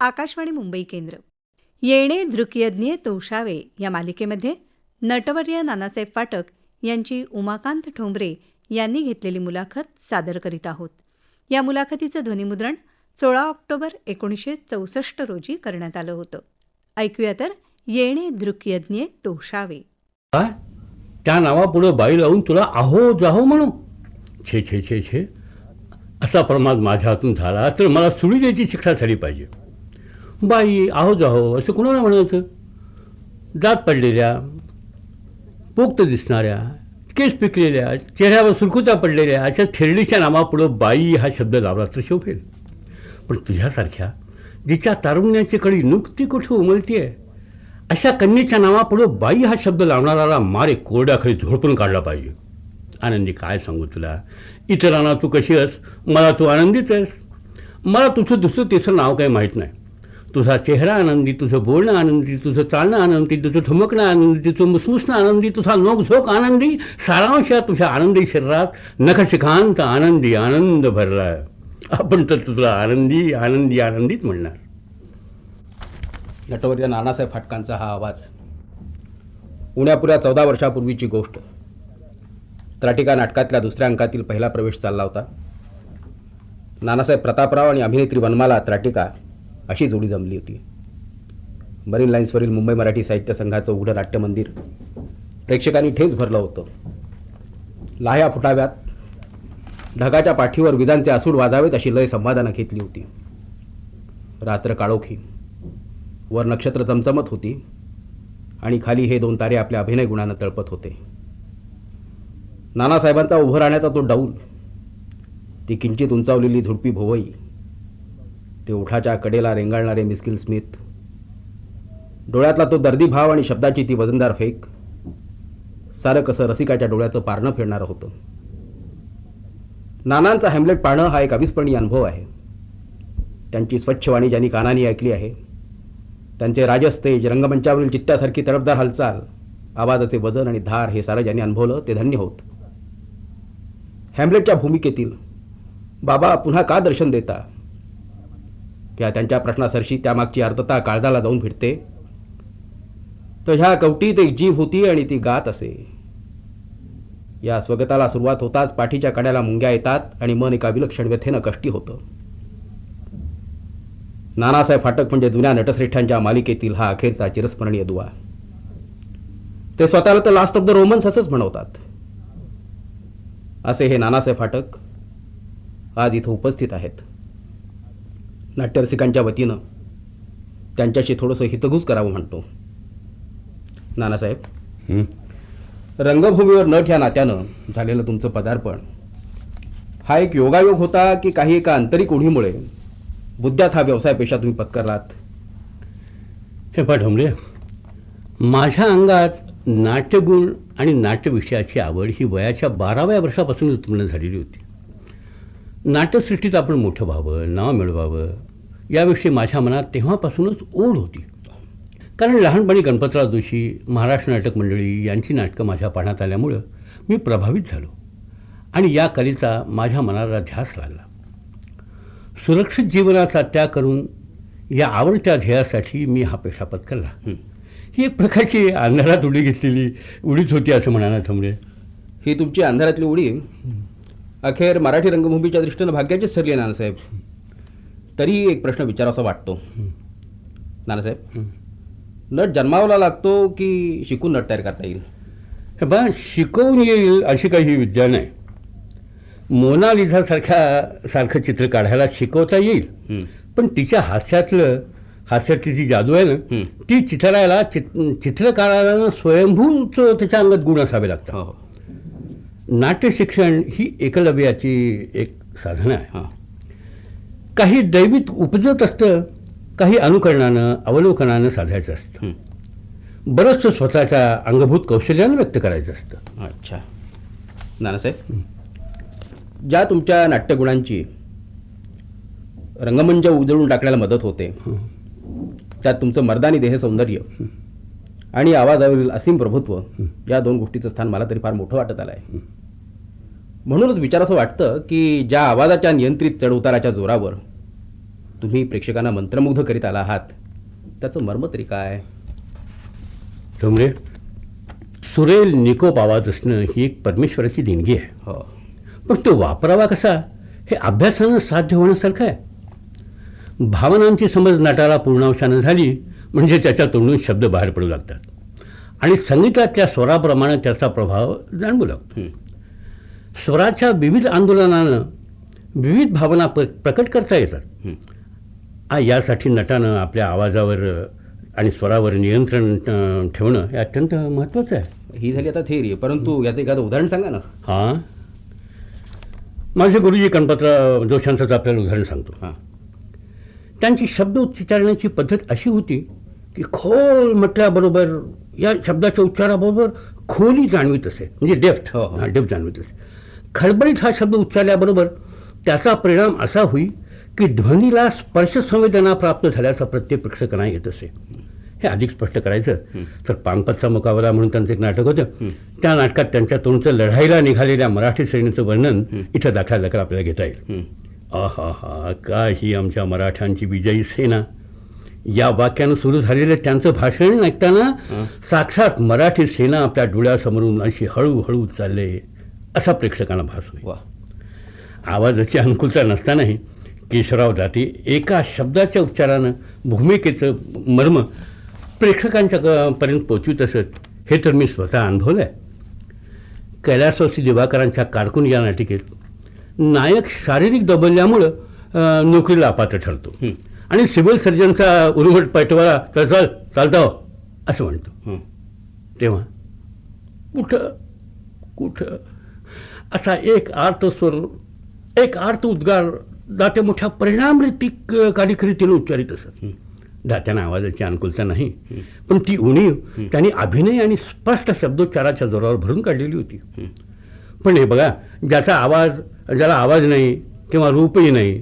आकाशवाणी मुंबई केंद्र. येणे दृकयज्ञे तोषावे या मालिकेमध्ये नटवर्य नानासाहेब फाटक यांची उमाकांत ठोंबरे यांनी घेतलेली मुलाखत सादर करीत आहोत. या मुलाखतीचं ध्वनिमुद्रण सोळा ऑक्टोबर एकोणीसशे चौसष्ट रोजी करण्यात आलं होतं. ऐकूया तर येणे दृकयज्ञे तोषावे. त्या नावापुढं बाई लावून तुला आहो जाहो म्हणू छे छे छे छे. असा प्रमाद माझ्या हातून झाला तर मला सुडी द्यायची शिक्षा झाली पाहिजे. बाई आहो जाहो असं कुणाला म्हणायचं? दात पडलेल्या पोक्त दिसणाऱ्या केस पिकलेल्या चेहऱ्यावर सुरकुत्या पडलेल्या अशा थेरडीच्या नावापुढं बाई हा शब्द लावला तर शोभेल. पण तुझ्यासारख्या जिच्या तारुण्याची कडी नुकती कुठं उमलती आहे अशा कन्येच्या नावापुढं बाई हा शब्द लावणाराला मारे कोरड्याखाली झोडपून काढला पाहिजे. आनंदी काय सांगू तुला? इतरांना तू कशी आहेस? मला तू आनंदीच आहेस. मला तुझं दुसरं तिसरं नाव काही माहीत नाही. तुझा चेहरा आनंदी तुझं बोलणं आनंदी तुझं चालणं आनंदी तुझं ठुमकणं आनंदी तुझं मुसमुसणं आनंदी तुझा नोकझोक आनंदी सारांश तुझ्या आनंदी शरीरात नखशिखांत आनंदी आनंद भरला. आपण तर तुला आनंदी आनंदी आनंदीच म्हणणार. नटवर्य नानासाहेब फाटकांचा हा आवाज. उण्यापुऱ्या चौदा वर्षापूर्वीची गोष्ट. त्राटिका नाटकातल्या दुसऱ्या अंकातील पहिला प्रवेश चालला होता. नानासाहेब प्रतापराव आणि अभिनेत्री वनमाला त्राटिका अशी जोडी जमली होती. मरीन लाईन्सवरील मुंबई मराठी साहित्य संघाचं उघडं नाट्यमंदिर प्रेक्षकांनी ठेच भरलं होतं. लाह्या फुटाव्यात ढगाच्या पाठीवर विधांचे आसूड वाजावेत अशी लय संवादानं घेतली होती. रात्र काळोखी. वर नक्षत्र चमचमत होती आणि खाली हे दोन तारे आपल्या अभिनय गुणानं तळपत होते. नानासाहेबांचा उभं राहण्याचा तो डाऊल ती किंचित उंचावलेली झुडपी भोवई ते उठाच्या कडेला रेंगाळणारे मिस्किल स्मिथ डोळ्यातला तो दर्दी भाव आणि शब्दाची ती वजनदार फेक. सारं कसं रसिकाच्या डोळ्याचं पारणं फिरणारं होतं. नानांचा हॅमलेट पाहणं हा एक अविस्मरणीय अनुभव आहे. त्यांची स्वच्छ वाणी ज्यांनी कानाने ऐकली आहे त्यांचे राजस्तेज रंगमंचावरील चित्त्यासारखी तडफदार हालचाल आवाजाचे वजन आणि धार हे सारं ज्यांनी अनुभवलं ते धन्य होत. हॅमलेटच्या भूमिकेतील बाबा पुन्हा का दर्शन देता? किंवा त्यांच्या प्रश्नासरशी त्यामागची अर्थता काळजाला जाऊन फिरते? तर ह्या कवटीत एक जीभ होती आणि ती गात असे. या स्वगताला सुरुवात होताच पाठीच्या कड्याला मुंग्या येतात आणि मन एका विलक्षण व्यथेनं कष्टी होतं. नानासाहेब फाटक म्हणजे जुन्या नटश्रेष्ठांच्या मालिकेतील हा अखेरचा चिरस्मरणीय दुवा. ते स्वतःला तर लास्ट ऑफ द रोमन्स असंच म्हणवतात. असे हे नानासाहेब फाटक आज इथं उपस्थित आहेत. नाट्यरसिकांच्या वतीनं त्यांच्याशी थोडंसं हितगुज करावं म्हणतो. नानासाहेब? रंगभूमीवर नट ह्या नात्यानं झालेलं तुमचं पदार्पण हा एक योगायोग होता की काही एका आंतरिक ओढीमुळे बुद्ध्यात हा व्यवसाय पेशा तुम्ही पत्करलात? हे पाठवले माझ्या अंगात नाट्यगुण आणि नाट्यविषयाची आवड ही वयाच्या बाराव्या वर्षापासून उत्पन्न झालेली होती. नाट्यसृष्टीत आपण मोठं व्हावं नाव मिळवावं याविषयी माझ्या मनात तेव्हापासूनच ओढ होती. कारण लहानपणी गणपतराव जोशी महाराष्ट्र नाटक मंडळी यांची नाटकं माझ्या पाहण्यात आल्यामुळं मी प्रभावित झालो आणि या कलेचा माझ्या मनाला ध्यास लागला. सुरक्षित जीवनाचा त्याग करून या आवडत्या ध्येयासाठी मी हा पेशा पत्करला. हं. एक प्रकारची अंधारात उडी घेतलेली उडीच होती असं म्हणायला थांबले. ही तुमची अंधारातली उडी अखेर मराठी रंगभूमीच्या दृष्टीनं भाग्याचीच ठरली नानासाहेब. तरी एक प्रश्न विचारावा वाटतो. नानासाहेब नट जन्मावला लागतो की शिकून नट तयार करता येईल? हे बा शिकवून येईल अशी काही ही विद्या नाही मोनालिझासारख्या सारखं चित्र काढायला शिकवता येईल. पण तिच्या हास्यातलं हास्यातली जी जादू आहे ना. ती चित्रायला चित चित्रकाराला स्वयंभूच त्याच्या अंगात गुण असावे लागतात. हो हो. नाट्य शिक्षण ही एकलव्याची एक साधनं आहे. काही दैवित उपजत असतं काही अनुकरणानं अवलोकनानं साधायचं असतं. बरंचसं स्वतःच्या अंगभूत कौशल्यानं व्यक्त करायचं असतं. अच्छा. नानासाहेब? ज्या तुमच्या नाट्यगुणांची रंगमंच उजळून टाकण्याला मदत होते त्यात तुमचं मर्दानी देह सौंदर्य आणि आवाजावरील असीम प्रभुत्व या दोन गोष्टीचं स्थान मला तरी फार मोठं वाटत आलं आहे म्हणूनच विचार असं वाटतं की ज्या आवाजाच्या नियंत्रित चढउताराच्या जोरावर तुम्ही प्रेक्षकांना मंत्रमुग्ध करीत आला आहात त्याचं मर्म तरी काय? ठोंबरे सुरेल निकोप आवाज असणं ही एक परमेश्वराची देणगी आहे. हो. पण तो वापरावा कसा? हे अभ्यासानं साध्य होण्यासारखं आहे. भावनांची समज नटाला पूर्णांशानं झाली म्हणजे त्याच्या तोंडून शब्द बाहेर पडू लागतात. आणि संगीतातल्या स्वराप्रमाणे त्याचा प्रभाव जाणवू लागतो. स्वराच्या विविध आंदोलनानं विविध भावना प प्रकट करता येतात. आ यासाठी नटानं आपल्या आवाजावर आणि स्वरावर नियंत्रण ठेवणं हे अत्यंत महत्त्वाचं आहे. ही झाली आता थेअरी परंतु याचं एखादं उदाहरण सांगा ना. हां. माझे गुरुजी गणपतराव जोशांचं आपल्याला उदाहरण सांगतो. हां. त्यांची शब्द उच्चारण्याची पद्धत अशी होती की खोल म्हटल्याबरोबर या शब्दाच्या उच्चाराबरोबर खोली जाणवीत असे म्हणजे डेप्थ हो, हो. हा डेप्थ जाणवीत असे. खडबडीत हा शब्द उच्चारल्याबरोबर त्याचा परिणाम असा होई की ध्वनीला स्पर्श संवेदना प्राप्त झाल्याचा प्रत्येक प्रेक्षकांना येत असे. हे अधिक स्पष्ट करायचं. तर पानपतचा मुकाबला म्हणून त्यांचं एक नाटक होतं. त्या नाटकात त्यांच्या तोंडचं लढाईला निघालेल्या मराठी श्रेणीचं वर्णन इथं दाखल दाखल आपल्याला घेता येईल. हं. आहा हा का ही आमच्या मराठ्यांची विजयी सेना. या वाक्यानं सुरू झालेलं त्यांचं भाषण ऐकताना साक्षात मराठी सेना आपल्या डोळ्यासमोरून अशी हळूहळू चालले. असा प्रेक्षकांना भास होईल. वा. आवाजाची अनुकूलता नसतानाही केशवराव दाते एका शब्दाच्या उच्चारानं भूमिकेचं मर्म प्रेक्षकांच्या पर्यंत पोचवित असत हे तर मी स्वतः अनुभवलं आहे कैलासवासी दिवाकरांच्या कारकून या नाटिकेत नायक शारीरिक दबल्यामुळं नोकरीला अपात्र ठरतो. आणि सिव्हिल सर्जनचा उर्मट पैठवाला तर चल चालता हो असं म्हणतो. तेव्हा कुठं कुठं असा एक आर्त स्वर एक आर्त उद्गार दाते मोठ्या परिणामरीतिक कार्यकरीतीनं उच्चारित असत. दात्यांना आवाजाची अनुकूलता नाही. पण ती उणीव त्यांनी अभिनय आणि स्पष्ट शब्दोच्चाराच्या जोरावर भरून काढलेली होती. पण हे बघा ज्याचा आवाज ज्याला आवाज नाही किंवा रूपही नाही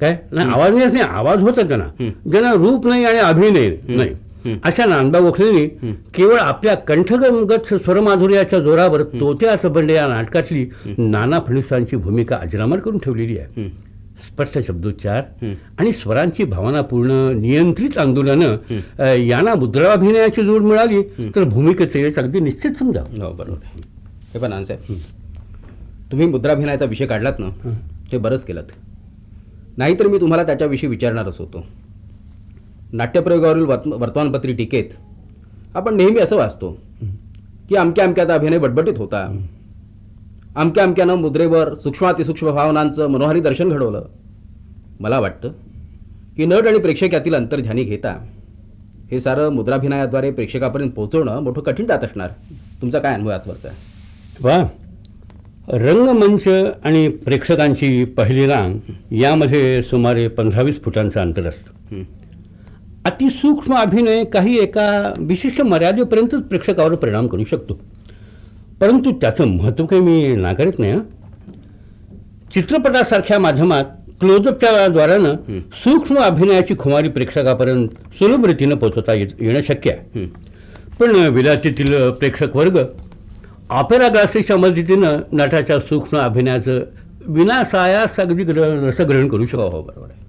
काय? नाही आवाज नाही असं नाही आवाज होता त्यांना ज्यांना रूप नाही आणि अभिनय नाही. अशा नांदा गोखलेंनी केवळ आपल्या कंठगत स्वरमाधुर्याच्या जोरावर तोत्याचं बंड या नाटकातली नाना फडणवीसांची भूमिका अजरामर करून ठेवलेली आहे. स्पष्ट शब्दोच्चार आणि स्वरांची भावनापूर्ण नियंत्रित आंदोलनं यांना मुद्राभिनयाची जोड मिळाली तर भूमिकेचं यश अगदी निश्चित समजा हो बरोबर. हे पण साहेब तुम्ही मुद्राभिनयाचा विषय काढलात ना ते बरंच केलं नाहीतर मी तुम्हाला त्याच्याविषयी विचारणारच होतो. नाट्यप्रयोगावरील वर्त वर्तमानपत्री टीकेत आपण नेहमी असं वाचतो की अमक्या अमक्याचा अभिनय बटबटीत होता. अमक्या अमक्यानं मुद्रेवर सूक्ष्मातिसूक्ष्म भावनांचं मनोहारी दर्शन घडवलं. मला वाटतं की नट आणि प्रेक्षक यातील अंतर्ध्यानी घेता. हे सारं मुद्राभिनयाद्वारे प्रेक्षकापर्यंत पोहोचवणं मोठं कठीण जात असणार. तुमचा काय अनुभव आजवरचा वा. रंगमंच आणि प्रेक्षकांची पहिली रांग यामध्ये सुमारे पंधरावीस फुटांचं अंतर असतं. अतिसूक्ष्म अभिनय काही एका विशिष्ट मर्यादेपर्यंतच प्रेक्षकावर परिणाम करू शकतो. परंतु त्याचं महत्त्व काही मी नाकारत नाही हं. चित्रपटासारख्या माध्यमात क्लोजअपच्या द्वारानं सूक्ष्म अभिनयाची खुमारी प्रेक्षकापर्यंत सुलभ रीतीनं पोहोचवता येत येणं शक्य आहे. पण विलासीतील प्रेक्षक वर्ग ऑपेरा ग्लासेसच्या मदतीनं नटाच्या सूक्ष्म अभिनयाचं विनासायास अगदी ग्र- रसग्रहण करू शकतो. हो बरोबर आहे.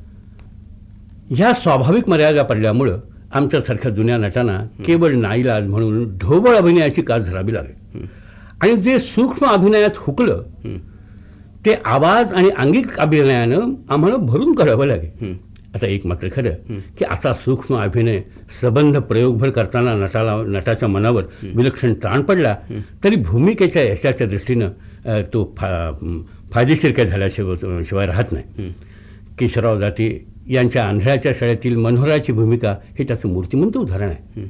ह्या स्वाभाविक मर्यादा पडल्यामुळं आमच्यासारख्या जुन्या नटांना केवळ नाईलाज म्हणून ढोबळ अभिनयाची कास धरावी लागेल. आणि जे सूक्ष्म अभिनयात हुकलं. ते आवाज आणि अंगिक अभिनयानं आम्हाला भरून काढावं लागेल. आता एक मात्र खरं की असा सूक्ष्म अभिनय सबंध प्रयोगभर करताना नटाला नटाच्या मनावर विलक्षण ताण पडला तरी भूमिकेच्या यशाच्या दृष्टीनं तो फा फायदेशीर काय झाल्याशिवाय शिवाय राहत नाही. केशवराव जाते यांच्या आंधळ्याच्या शाळेतील मनोहराची भूमिका हे त्याचं मूर्तिमंत उदाहरण आहे.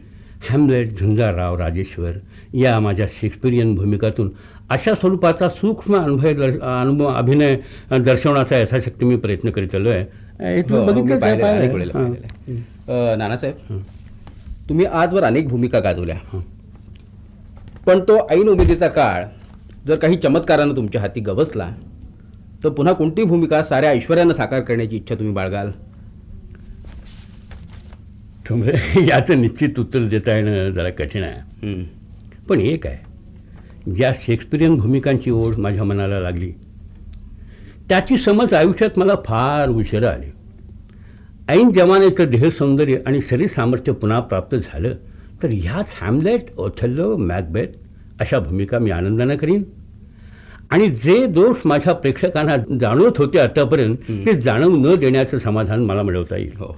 हॅमलेट झुंजारराव राजेश्वर या माझ्या शेक्सपिरियन भूमिकातून अशा स्वरूपाचा सूक्ष्म अनुभव दर्श अनुभव अभिनय दर्शवण्याचा यथाशक्ती मी प्रयत्न करीत आलो आहे हे हो, आहे, नानासाहेब तुम्ही आजवर अनेक भूमिका गाजवल्या. पण तो ऐन उमेदीचा काळ जर काही चमत्कारानं तुमच्या हाती गवसला तर पुन्हा कोणती भूमिका साऱ्या ऐश्वर्यानं साकार करण्याची इच्छा तुम्ही बाळगाल? तुम्ही याचं निश्चित उत्तर देता येणं जरा कठीण आहे. पण एक आहे ज्या शेक्सपिरियन भूमिकांची ओढ माझ्या मनाला लागली त्याची समज आयुष्यात मला फार उशिरा आली. ऐन जमान्याचं देह सौंदर्य आणि शरीर सामर्थ्य पुन्हा प्राप्त झालं तर ह्याच हॅमलेट ओथेल्लो मॅकबेथ अशा भूमिका मी आनंदानं करीन. आणि जे दोष माझ्या प्रेक्षकांना जाणवत होते आतापर्यंत ते जाणवू न देण्याचं समाधान मला मिळवता येईल. हो.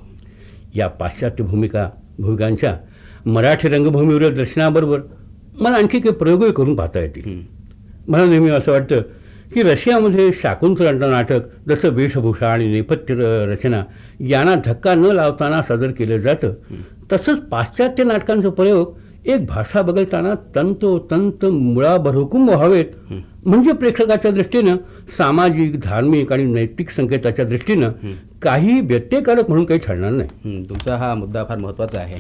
या पाश्चात्य भूमिका भूमिकांच्या मराठी रंगभूमीवर दर्शनाबरोबर मला आणखी काही प्रयोगही करून पाहता येतील. मला नेहमी असं वाटतं की रशियामध्ये शाकुंतलं नाटक जसं वेशभूषा आणि नेपथ्य रचना यांना धक्का न लावताना सादर केलं जातं तसंच पाश्चात्य नाटकांचा प्रयोग एक भाषा बदलताना तंतोतंत मुळाभरहुकूम व्हावेत. म्हणजे प्रेक्षकाच्या दृष्टीनं सामाजिक धार्मिक आणि नैतिक संकेताच्या दृष्टीनं काही व्यत्ययकारक म्हणून काही ठरणार नाही. तुमचा हा मुद्दा फार महत्त्वाचा आहे.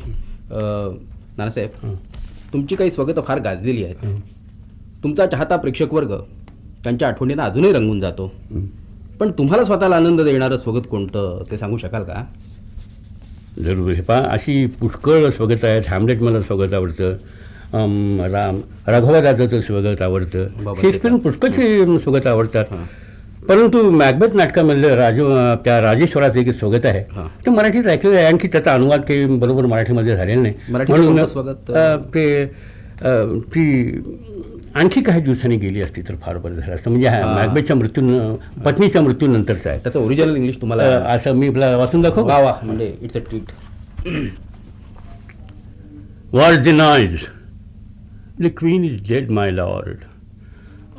नानासाहेब तुमची काही स्वगत फार गाजलेली आहेत. तुमचा चाहता प्रेक्षक वर्ग त्यांच्या आठवणींना अजूनही रंगून जातो. पण तुम्हाला स्वतःला आनंद देणारं स्वगत कोणतं ते सांगू शकाल का? जरूर. हे पहा अशी पुष्कळ स्वगत आहेत हॅमलेट मला स्वगत आवडतं. राम राघवदादाचं स्वगत आवडतं. बाबा शेक्सपिअर पुष्कळचे स्वगत आवडतात. परंतु मॅकबेथ नाटकामधलं राज त्या राजेश्वराचं एक स्वगत आहे. ते मराठीत ऐकलेलं आहे आणखी त्याचा अनुवाद काही बरोबर मराठीमध्ये झालेला नाही. म्हणून स्वगत? ते ती आणखी काही दिवसांनी गेली असती तर फार बरं झालं असतं म्हणजे हा हां. मॅकबेथच्या मृत्यू पत्नीच्या मृत्यूनंतरचा आहे त्याचं ओरिजिनल इंग्लिश अ, तुम्हाला असं मी आपला वाचून दाखव वा वा म्हणजे it's a treat was denied. The queen is dead, my lord.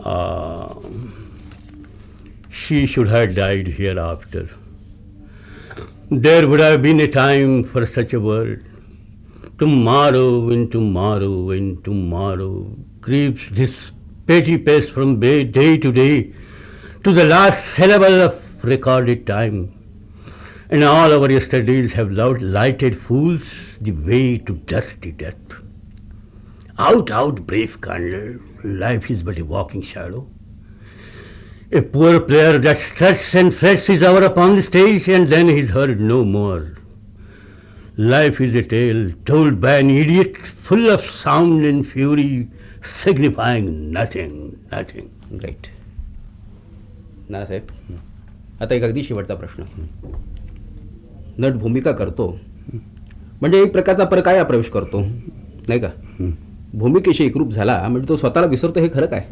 Uh, she should have died hereafter. There would have been a time for such a word. Tomorrow, when tomorrow, when tomorrow creeps this petty pace from day, to day to the last syllable of recorded time. And all our yesterdays have lighted fools the way to dusty death. Out, out, brave candle, life is but a walking shadow. A poor player that struts and frets his hour upon the stage and then is heard no more. Life is a tale told by an idiot full of sound and fury, signifying nothing, nothing. Great Nanasaheb आता एक अगदी शेवटचा प्रश्न. Nut भूमिका करतो. म्हणजे एक प्रकारचा परकाया प्रवेश करतो. नाही का? भूमिकेशी एकरूप झाला म्हणजे तो स्वतःला विसरतो हे खरं काय?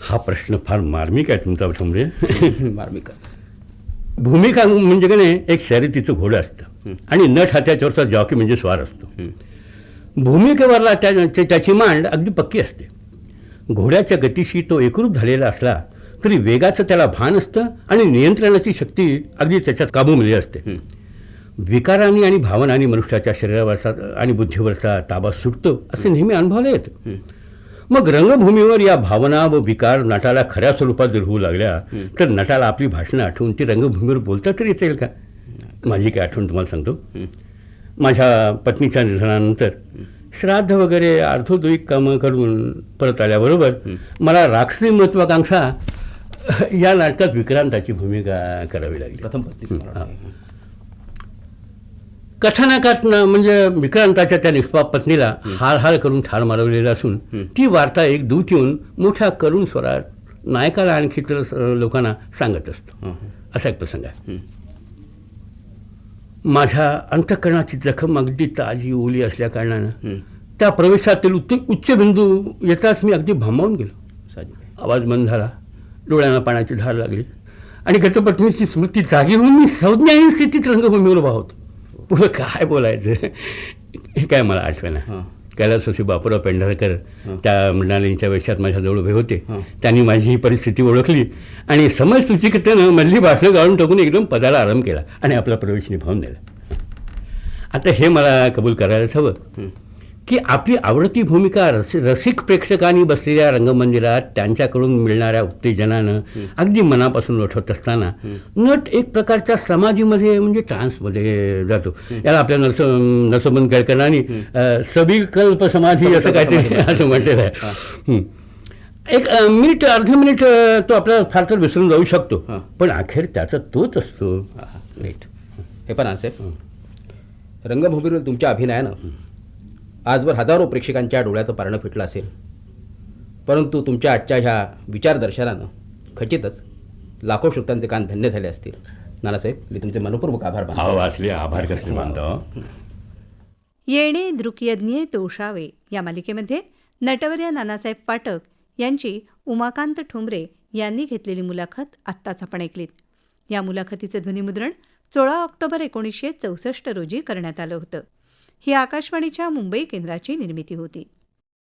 हा प्रश्न फार मार्मिक आहे तुमचा ठोंबरे मार्मिक. भूमिका म्हणजे का नाही एक शर्यतीचं घोडं असतं. आणि नट हा त्याच्यावरचा जॉकी म्हणजे स्वार असतो. भूमिकेवरला त्या त्या- त्याची मांड अगदी पक्की असते. घोड्याच्या गतीशी तो एकरूप झालेला असला तरी वेगाचं त्याला भान असतं आणि नियंत्रणाची शक्ती अगदी त्याच्यात काबूमध्ये असते. विकारांनी आणि भावनांनी मनुष्याच्या शरीरावरचा आणि बुद्धीवरचा ताबा सुटतो असे नेहमी अनुभवले येतं. मग रंगभूमीवर या भावना व विकार नटाला खऱ्या स्वरूपात जर होऊ लागल्या तर नटाला आपली भाषणं आठवून ती रंगभूमीवर बोलता तरी येतील का? माझी काय आठवण तुम्हाला सांगतो? माझ्या पत्नीच्या निधनानंतर श्राद्ध वगैरे अर्थोदयिक कामं करून परत आल्याबरोबर मला राक्षसी महत्वाकांक्षा या नाटकात विक्रांताची भूमिका करावी लागली. प्रथम. कथानकात म्हणजे विक्रांताच्या त्या निष्पाप पत्नीला हाल हाल करून ठार मारवलेला असून ती वार्ता एक दूत येऊन मोठ्या करुण स्वरात नायकाला आणखी इतर स- लोकांना सांगत असतो. असा एक प्रसंग आहे. माझ्या अंतकरणाची जखम अगदी ताजी ओली असल्या कारणानं. हं. त्या प्रवेशातील उच्च उच्च बिंदू येताच मी अगदी भांबावून गेलो. आवाज बंद झाला. डोळ्यांना पाण्याची धार लागली. आणि गतपत्नीची स्मृती जागी होऊन मी संज्ञाहीन स्थितीत रंगभूमीवर उभा होतो. पुढं काय बोलायचं? हे काय मला आठवेना हां. कैलासोशी बापूराव पेंढारकर त्या मृणालींच्या वेशात माझ्याजवळ उभे होते. त्यांनी माझी ही परिस्थिती ओळखली आणि समज सुचिकतेनं मधली भाषणं गाळून टाकून एकदम पदाला आराम केला आणि आपला प्रवेश निभावून दिला आता हे मला कबूल करायलाच हवं. की आपली आवडती भूमिका रस रसिक प्रेक्षकांनी बसलेल्या रंगमंदिरात त्यांच्याकडून मिळणाऱ्या उत्तेजनानं अगदी मनापासून उठवत असताना नट एक प्रकारच्या समाधीमध्ये म्हणजे ट्रान्समध्ये जातो. याला आपल्या नरस नसबंद केळकरांनी अ, सविकल्प समाधी असं काहीतरी असं म्हटलेलं आहे. एक मिनिट अर्ध मिनिट तो आपल्याला फार तर विसरून जाऊ शकतो. पण अखेर त्याचा तोच असतो. ग्रेट हे. पण आन्सेप रंगभूमीवर तुमच्या अभिनयानं आजवर हजारो प्रेक्षकांच्या डोळ्याचं पारणं फिटलं असेल. परंतु तुमच्या आजच्या ह्या विचारदर्शनानं खचितच लाखो श्रोत्यांचे कान धन्य झाले असतील. नानासाहेब मी तुमचे मनपूर्वक आभार मानतो. अहो असले आभार कसले मानतो? येणे दृकयज्ञे तोषावे. या मालिकेमध्ये नटवर्य नानासाहेब पाटक यांची उमाकांत ठोंबरे यांनी घेतलेली मुलाखत आत्ताच आपण ऐकलीत. या मुलाखतीचं ध्वनिमुद्रण सोळा ऑक्टोबर एकोणीसशे चौसष्ट रोजी करण्यात आलं होतं. ही आकाशवाणीच्या मुंबई केंद्राची निर्मिती होती.